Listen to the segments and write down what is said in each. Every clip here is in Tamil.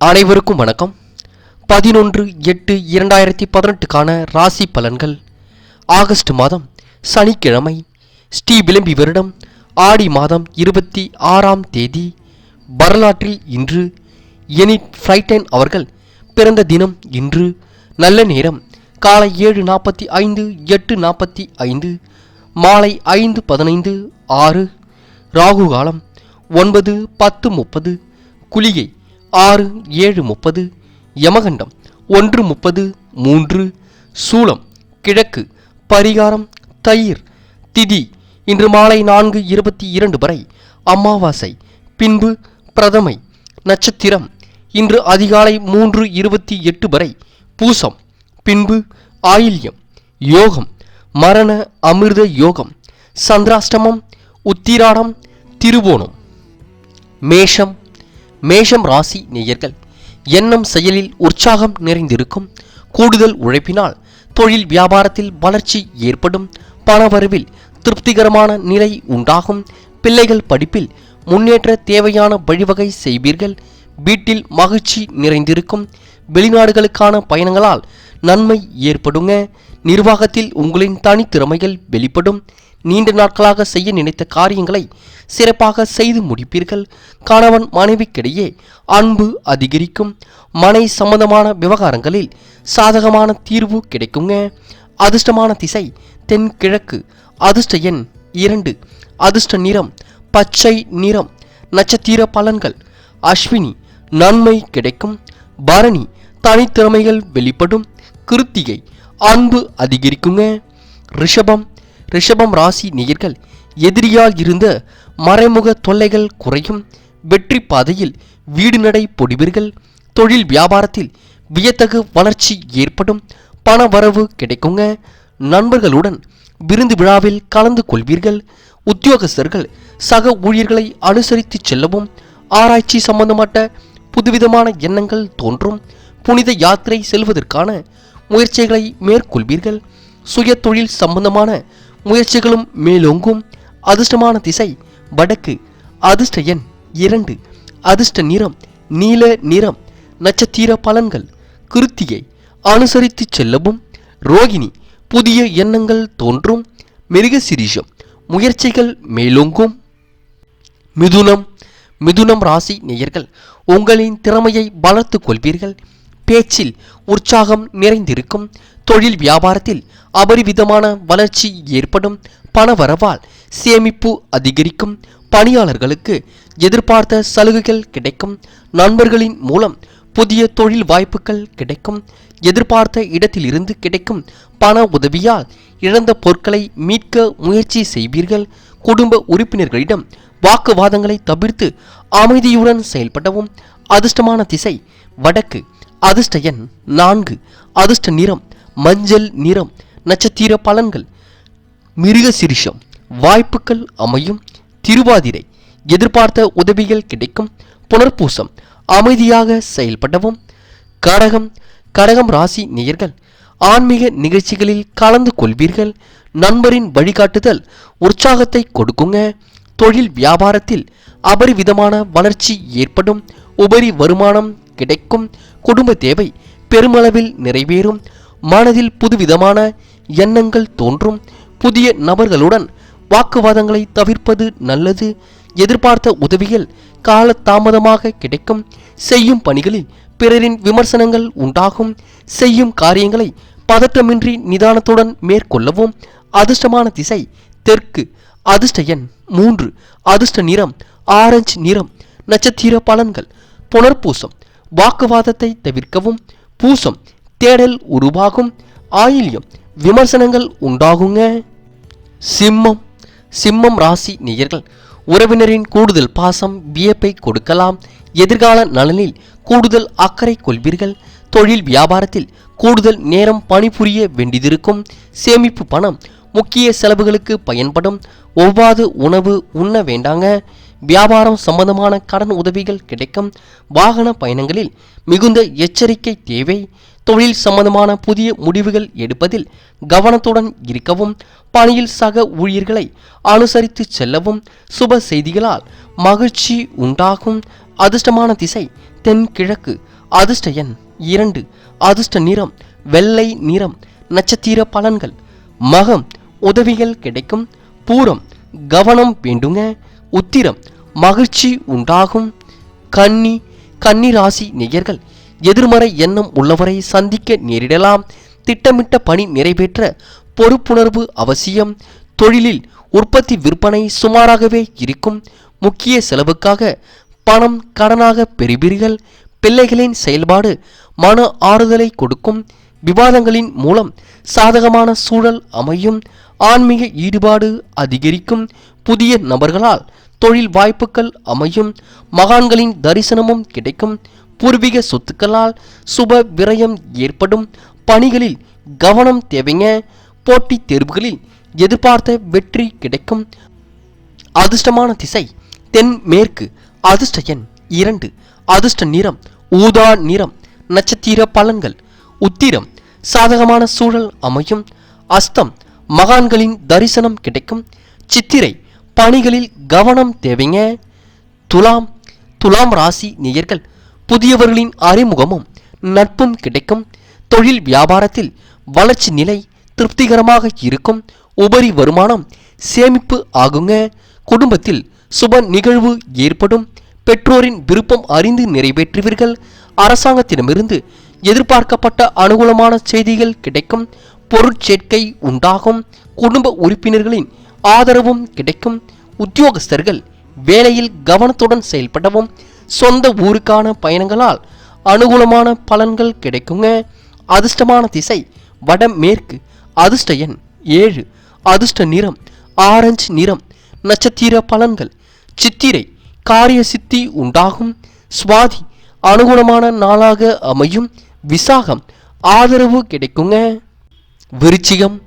அனைவருக்கும் வணக்கம். பதினொன்று எட்டு இரண்டாயிரத்தி பதினெட்டுக்கான ராசி பலன்கள். ஆகஸ்ட் மாதம் சனிக்கிழமை ஸ்ரீ விளம்பி வருடம் ஆடி மாதம் இருபத்தி ஆறாம் தேதி வரலாற்றில் இன்று எனிட் ஃப்ரைட்டன் அவர்கள் பிறந்த தினம் இன்று நல்ல நேரம் காலை ஏழு நாற்பத்தி ஐந்து எட்டு நாற்பத்தி ஐந்து மாலை ஐந்து பதினைந்து ஆறு ராகு காலம் ஒன்பது பத்து முப்பது குளிகை ஆறு ஏழு முப்பது யமகண்டம் ஒன்று முப்பது மூன்று சூலம் கிழக்கு பரிகாரம் தயிர் திதி இன்று மாலை நான்கு இருபத்தி இரண்டு வரை அமாவாசை பின்பு பிரதமை நட்சத்திரம் இன்று அதிகாலை மூன்று இருபத்தி எட்டு வரை பூசம் பின்பு ஆயில்யம் யோகம் மரண அமிர்த யோகம் சந்திராஷ்டமம் உத்திராடம் திருவோணம் மேஷம் மேஷம் ராசி நேயர்கள் எண்ணம் செயலில் உற்சாகம் நிறைந்திருக்கும். கூடுதல் உழைப்பினால் தொழில் வியாபாரத்தில் வளர்ச்சி ஏற்படும். பணவரவில் திருப்திகரமான நிலை உண்டாகும். பிள்ளைகள் படிப்பில் முன்னேற்ற தேவையான வழிவகை செய்வீர்கள். வீட்டில் மகிழ்ச்சி நிறைந்திருக்கும். வெளிநாடுகளுக்கான பயணங்களால் நன்மை ஏற்படுங்க. நிர்வாகத்தில் உங்களின் தனித்திறமைகள் வெளிப்படும். நீண்ட நாட்களாக செய்ய நினைத்த காரியங்களை சிறப்பாக செய்து முடிப்பீர்கள். கணவன் மனைவிக்கிடையே அன்பு அதிகரிக்கும். மனை சம்பந்தமான விவகாரங்களில் சாதகமான தீர்வு கிடைக்குங்க. அதிர்ஷ்டமான திசை தென்கிழக்கு. அதிர்ஷ்ட எண் இரண்டு. அதிர்ஷ்ட நிறம் பச்சை நிறம். நட்சத்திர பலன்கள் அஸ்வினி நன்மை கிடைக்கும். பரணி தனித்திறமைகள் வெளிப்படும். கிருத்திகை அன்பு அதிகரிக்குங்க. ரிஷபம் ரிஷபம் ராசி நேயர்கள் எதிரியால் இருந்த மறைமுக தொல்லைகள் குறையும். வெற்றி பாதையில் வீடு நடை பொடிவீர்கள் தொழில் வியாபாரத்தில் வியத்தகு வளர்ச்சி ஏற்படும். பண வரவு கிடைக்குங்க. நண்பர்களுடன் விருந்து விழாவில் கலந்து கொள்வீர்கள். உத்தியோகஸ்தர்கள் சக ஊழியர்களை அனுசரித்து செல்லவும். ஆராய்ச்சி சம்பந்தப்பட்ட புதுவிதமான எண்ணங்கள் தோன்றும். புனித யாத்திரை செல்வதற்கான முயற்சிகளை மேற்கொள்வீர்கள். சுய தொழில் சம்பந்தமான முயற்சிகளும் மேலோங்கும். அதிர்ஷ்டமான திசை வடக்கு. அதிர்ஷ்ட எண் இரண்டு. அதிர்ஷ்ட நிறம் நீல நிறம். நட்சத்திர பலன்கள் கிருத்தியை அனுசரித்து செல்லவும். ரோகிணி புதிய எண்ணங்கள் தோன்றும். மிருகசிரீஷம் முயற்சிகள் மேலோங்கும். மிதுனம் மிதுனம் ராசி நேயர்கள் உங்களின் திறமையை வளர்த்துக் கொள்வீர்கள். பேச்சில் உற்சாகம் நிறைந்திருக்கும். தொழில் வியாபாரத்தில் அபரிவிதமான வளர்ச்சி ஏற்படும் பணவரவால் சேமிப்பு அதிகரிக்கும். பணியாளர்களுக்கு எதிர்பார்த்த சலுகைகள் கிடைக்கும். நண்பர்களின் மூலம் புதிய தொழில் வாய்ப்புகள் கிடைக்கும். எதிர்பார்த்த இடத்திலிருந்து கிடைக்கும் பண உதவியால் இழந்த பொருட்களை மீட்க முயற்சி செய்வீர்கள். குடும்ப உறுப்பினர்களிடம் வாக்குவாதங்களை தவிர்த்து அமைதியுடன் செயல்படவும். அதிர்ஷ்டமான திசை வடக்கு அதிர்ஷ்ட எண் நான்கு அதிர்ஷ்ட நிறம் மஞ்சள் நிறம் நட்சத்திர பலன்கள் மிருகசிரிஷம் வாய்ப்புகள் அமையும். திருவாதிரை எதிர்பார்த்த உதவிகள் கிடைக்கும். புனர்பூசம் அமைதியாக செயல்படவும். கடகம் கடகம் ராசி நேயர்கள் ஆன்மீக நிகழ்ச்சிகளில் கலந்து கொள்வீர்கள். நண்பரின் வழிகாட்டுதல் உற்சாகத்தை கொடுக்குங்க. தொழில் வியாபாரத்தில் அபரிவிதமான வளர்ச்சி ஏற்படும். உபரி வருமானம் கிடைக்கும். குடும்ப தேவை பெருமளவில் நிறைவேறும். மனதில் புதுவிதமான எண்ணங்கள் தோன்றும். புதிய நபர்களுடன் வாக்குவாதங்களை தவிர்ப்பது நல்லது. எதிர்பார்த்த உதவிகள் காலதாமதமாக கிடைக்கும். செய்யும் பணிகளில் பிறரின் விமர்சனங்கள் உண்டாகும். செய்யும் காரியங்களை பதட்டமின்றி நிதானத்துடன் மேற்கொள்ளவும் அதிர்ஷ்டமான திசை தெற்கு. அதிர்ஷ்ட எண் மூன்று. அதிர்ஷ்ட நிறம் ஆரஞ்சு நிறம். நட்சத்திர பலன்கள். புனர்பூசம். வாக்குவாதத்தை தவிர்க்கவும். பூசம். தேடல் உருவாகும். ஆயில்யம் விமர்சனங்கள் உண்டாகுங்க. சிம்மம் சிம்மம் ராசி நேயர்கள் உறவினரின் கூடுதல் பாசம் வியப்பை கொடுக்கலாம். எதிர்கால நலனில் கூடுதல் அக்கறை கொள்வீர்கள். தொழில் வியாபாரத்தில் கூடுதல் நேரம் பணிபுரிய வேண்டியதிருக்கும் சேமிப்பு பணம் முக்கிய செலவுகளுக்கு பயன்படும். ஒவ்வாது உணவு உண்ண வேண்டாங்க. வியாபாரம் சம்பந்தமான கடன் உதவிகள் கிடைக்கும். வாகன பயணங்களில் மிகுந்த எச்சரிக்கை தேவை. தொழில் சம்பந்தமான புதிய முடிவுகள் எடுப்பதில் கவனத்துடன் இருக்கவும் பணியில் சக ஊழியர்களை அனுசரித்து செல்லவும் சுப செய்திகளால் மகிழ்ச்சி உண்டாகும். அதிர்ஷ்டமான திசை தென்கிழக்கு அதிர்ஷ்ட எண் இரண்டு. அதிர்ஷ்ட நிறம் வெள்ளை நிறம். நட்சத்திர பலன்கள் மகம் உதவிகள் கிடைக்கும். பூரம் கவனம் வேண்டுங்க. உத்திரம் மகிழ்ச்சி உண்டாகும். கன்னி கன்னி ராசி நேயர்கள் எதிர்மறை எண்ணம் உள்ளவரை சந்திக்க நேரிடலாம். திட்டமிட்ட பணி நிறைவேற்ற பொறுப்புணர்வு அவசியம். தொழிலில் உற்பத்தி விற்பனை சுமாராகவே இருக்கும். முக்கிய செலவுக்காக பணம் கடனாக பெறுவீர்கள். பிள்ளைகளின் செயல்பாடு மன ஆறுதலை கொடுக்கும். விவாதங்களின் மூலம் சாதகமான சூழல் அமையும். ஆன்மீக ஈடுபாடு அதிகரிக்கும். புதிய நபர்களால் தொழில் வாய்ப்புகள் அமையும். மகான்களின் தரிசனமும் கிடைக்கும். பூர்வீக சொத்துக்களால் சுப விரயம் ஏற்படும் பணிகளில் கவனம் தேவைங்க. போட்டித் தேர்வுகளில் எதிர்பார்த்த வெற்றி கிடைக்கும். அதிர்ஷ்டமான திசை தென்மேற்கு அதிர்ஷ்ட எண் இரண்டு. அதிர்ஷ்ட நிறம் ஊதா நிறம் நட்சத்திர பலன்கள். உத்திரம் சாதகமான சூழல் அமையும். அஸ்தம் மகான்களின் தரிசனம் கிடைக்கும். சித்திரை பணிகளில் கவனம் தேவைங்க. துலாம் துலாம் ராசி நேயர்கள் புதியவர்களின் அறிமுகமும் நட்பும் கிடைக்கும். தொழில் வியாபாரத்தில் வளர்ச்சி நிலை திருப்திகரமாக இருக்கும். உபரி வருமானம் சேமிப்பு ஆகுங்க. குடும்பத்தில் சுப நிகழ்வு ஏற்படும். பெற்றோரின் விருப்பம் அறிந்து நிறைவேற்றுவீர்கள். அரசாங்கத்திடமிருந்து எதிர்பார்க்கப்பட்ட அனுகூலமான செய்திகள் கிடைக்கும். பொருட்சேர்க்கை உண்டாகும். குடும்ப உறுப்பினர்களின் ஆதரவும் கிடைக்கும். உத்தியோகஸ்தர்கள் வேலையில் கவனத்துடன் செயல்படவும். சொந்த ஊருக்கான பயணங்களால் அனுகூலமான பலன்கள் கிடைக்குங்க. அதிர்ஷ்டமான திசை வடமேற்கு. அதிர்ஷ்ட எண் ஏழு. அதிர்ஷ்ட நிறம் ஆரஞ்சு நிறம். நட்சத்திர பலன்கள். சித்திரை காரிய சித்தி உண்டாகும். சுவாதி அனுகுணமான நாளாக அமையும். விசாகம் ஆதரவு கிடைக்குங்க. விருச்சிகம்.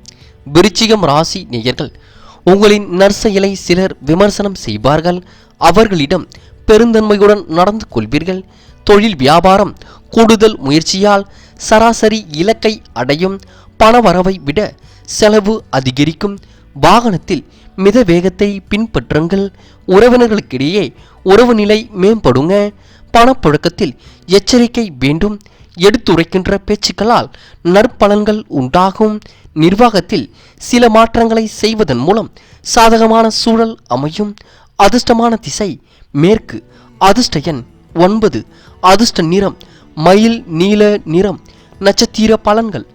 விருச்சிகம் ராசி நேயர்கள். உங்களின் நற்செயலை சிலர் விமர்சனம் செய்வார்கள். அவர்களிடம் பெருந்தன்மையுடன் நடந்து கொள்வீர்கள். தொழில் வியாபாரம் கூடுதல் முயற்சியால் சராசரி இலக்கை அடையும் பணவரவை விட செலவு அதிகரிக்கும். வாகனத்தில் மித வேகத்தை பின்பற்றுங்கள். உறவினர்களுக்கிடையே உறவு நிலை மேம்படுங்க. பணப்புழக்கத்தில் எச்சரிக்கை வேண்டும். எடுத்துரைக்கின்ற பேச்சுக்களால் நற்பலன்கள் உண்டாகும். நிர்வாகத்தில் சில மாற்றங்களை செய்வதன் மூலம் சாதகமான சூழல் அமையும். அதிர்ஷ்டமான திசை மேற்கு அதிர்ஷ்ட எண் ஒன்பது அதிர்ஷ்ட நிறம் மயில் நீல நிறம் நட்சத்திர பலன்கள்.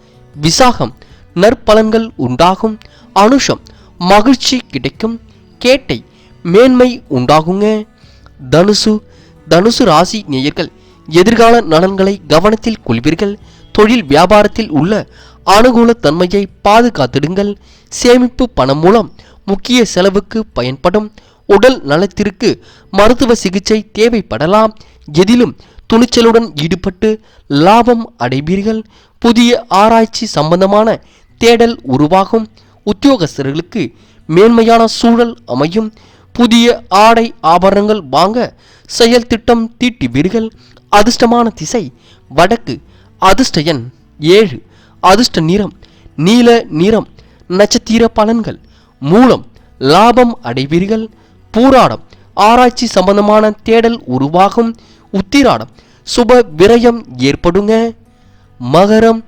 விசாகம் நற்பலன்கள் உண்டாகும். அனுஷம் மகிழ்ச்சி கிடைக்கும். கேட்டை மேன்மை உண்டாகுங்க. தனுசு தனுசு ராசி நேயர்கள் எதிர்கால நலன்களை கவனத்தில் கொள்வீர்கள். தொழில் வியாபாரத்தில் உள்ள அனுகூல தன்மையை பாதுகாத்திடுங்கள். சேமிப்பு பணம் மூலம் முக்கிய செலவுக்கு பயன்படும். உடல் நலத்திற்கு மருத்துவ சிகிச்சை தேவைப்படலாம். எதிலும் துணிச்சலுடன் ஈடுபட்டு லாபம் அடைவீர்கள். புதிய ஆராய்ச்சி சம்பந்தமான தேடல் உருவாகும். உத்தியோகஸ்தர்களுக்கு மேன்மையான சூழல் அமையும். புதிய ஆடை ஆபரணங்கள் வாங்க செயல் திட்டம் தீட்டுவீர்கள். அதிர்ஷ்டமான திசை வடக்கு. அதிர்ஷ்ட எண் ஏழு. அதிர்ஷ்ட நிறம் நீல நிறம். நட்சத்திர பலன்கள் மூலம் லாபம் அடைவீர்கள். பூராடம் ஆராய்ச்சி சம்பந்தமான தேடல் உருவாகும். உத்திராடம் சுப விரயம் ஏற்படுங்க. மகரம்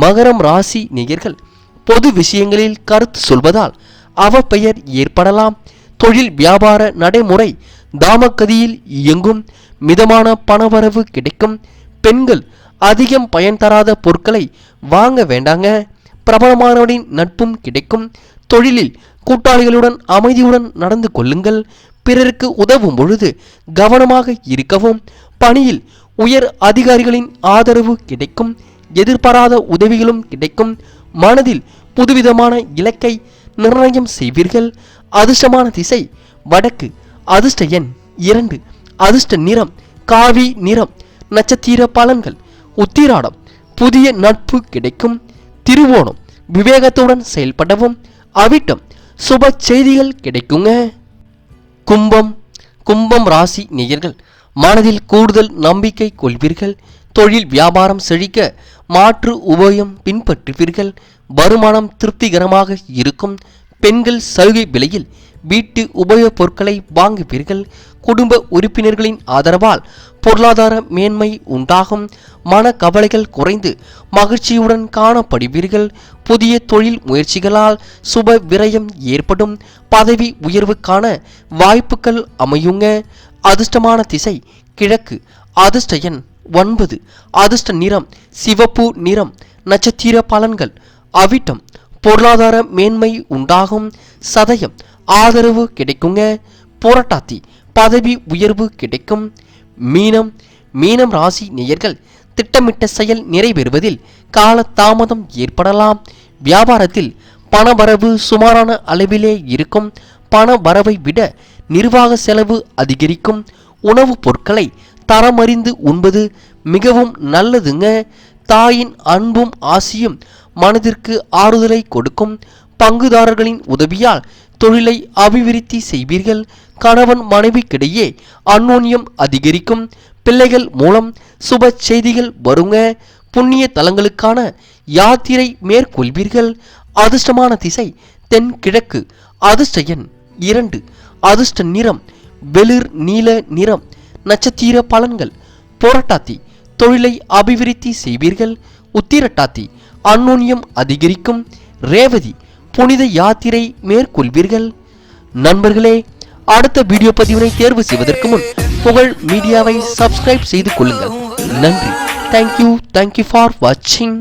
மகரம் ராசி நேயர்கள் பொது விஷயங்களில் கருத்து சொல்வதால் அவப்பெயர் ஏற்படலாம். தொழில் வியாபார நடைமுறை தாமக்கதியில் இயங்கும். மிதமான பணவரவு கிடைக்கும். பெண்கள் அதிகம் பயன் தராத பொருட்களை வாங்க வேண்டாங்க. பிரபலமானவரின் நட்பும் கிடைக்கும். தொழிலில் கூட்டாளிகளுடன் அமைதியுடன் நடந்து கொள்ளுங்கள். பிறருக்கு உதவும் பொழுது கவனமாக இருக்கவும். பணியில் உயர் அதிகாரிகளின் ஆதரவு கிடைக்கும். எதிர்பாராத உதவிகளும் கிடைக்கும். மனதில் புதுவிதமான இலக்கை நிர்ணயம் செய்வீர்கள். அதிர்ஷ்டமான திசை வடக்கு. அதிர்ஷ்ட எண் இரண்டு. அதிர்ஷ்ட நிறம் காவி நிறம். நட்சத்திர பலன்கள். உத்திராடம். புதிய நட்பு கிடைக்கும். திருவோணம். விவேகத்துடன் செயல்படவும். அவிட்டம் சுப செய்திகள் கிடைக்குங்க. கும்பம் கும்பம் ராசி நேயர்கள் மனதில் கூடுதல் நம்பிக்கை கொள்வீர்கள். தொழில் வியாபாரம் செழிக்க மாற்று உபயம் பின்பற்றுவீர்கள். வருமானம் திருப்திகரமாக இருக்கும். பெண்கள் சலுகை விலையில் வீட்டு உபயோகப் பொருட்களை வாங்குவீர்கள். குடும்ப உறுப்பினர்களின் ஆதரவால் பொருளாதார மேன்மை உண்டாகும். மன கவலைகள் குறைந்து மகிழ்ச்சியுடன் காணப்படுவீர்கள். புதிய தொழில் முயற்சிகளால் சுப விரயம் ஏற்படும். பதவி உயர்வுக்கான வாய்ப்புகள் அமையுங்க. அதிர்ஷ்டமான திசை கிழக்கு. அதிர்ஷ்ட எண் ஒன்பது. அதிர்ஷ்ட நிறம் சிவப்பு நிறம் நட்சத்திர பலன்கள். அவிட்டம் பொருளாதார மேன்மை உண்டாகும். சதயம் ஆதரவு கிடைக்குங்க. போராட்டாத்தி பதவி உயர்வு கிடைக்கும். மீனம் மீனம் ராசி நேயர்கள் திட்டமிட்ட செயல் நிறைவேறுவதில் கால தாமதம் ஏற்படலாம். வியாபாரத்தில் பணவரவு சுமாரான அளவிலே இருக்கும். பண வரவை விட நிர்வாக செலவு அதிகரிக்கும். உணவுப் பொருட்களை தரமறிந்து உண்பது மிகவும் நல்லதுங்க. தாயின் அன்பும் ஆசியும் மனதிற்கு ஆறுதலை கொடுக்கும். பங்குதாரர்களின் உதவியால் தொழிலை அபிவிருத்தி செய்வீர்கள். கணவன் மனைவிக்கிடையே அந்யோன்யம் அதிகரிக்கும். பிள்ளைகள் மூலம் சுப செய்திகள் வருங்க. புண்ணிய தலங்களுக்கான யாத்திரை மேற்கொள்வீர்கள். அதிர்ஷ்டமான திசை தென்கிழக்கு. அதிர்ஷ்ட எண் இரண்டு. அதிர்ஷ்ட நிறம் வெளிர் நீல நிறம். நட்சத்திர பலன்கள். போராட்டாத்தி தொழிலை அபிவிருத்தி செய்வீர்கள். உத்திரட்டாத்தி அந்யோன்யம் அதிகரிக்கும். ரேவதி புனித யாத்திரை மேற்கொள்வீர்கள். நண்பர்களே அடுத்த வீடியோ பதிவினை தேர்வு செய்வதற்கு முன் புகழ் மீடியாவை சப்ஸ்கிரைப் செய்து கொள்ளுங்கள். நன்றி. தேங்க்யூ தேங்க்யூ ஃபார் வாட்சிங்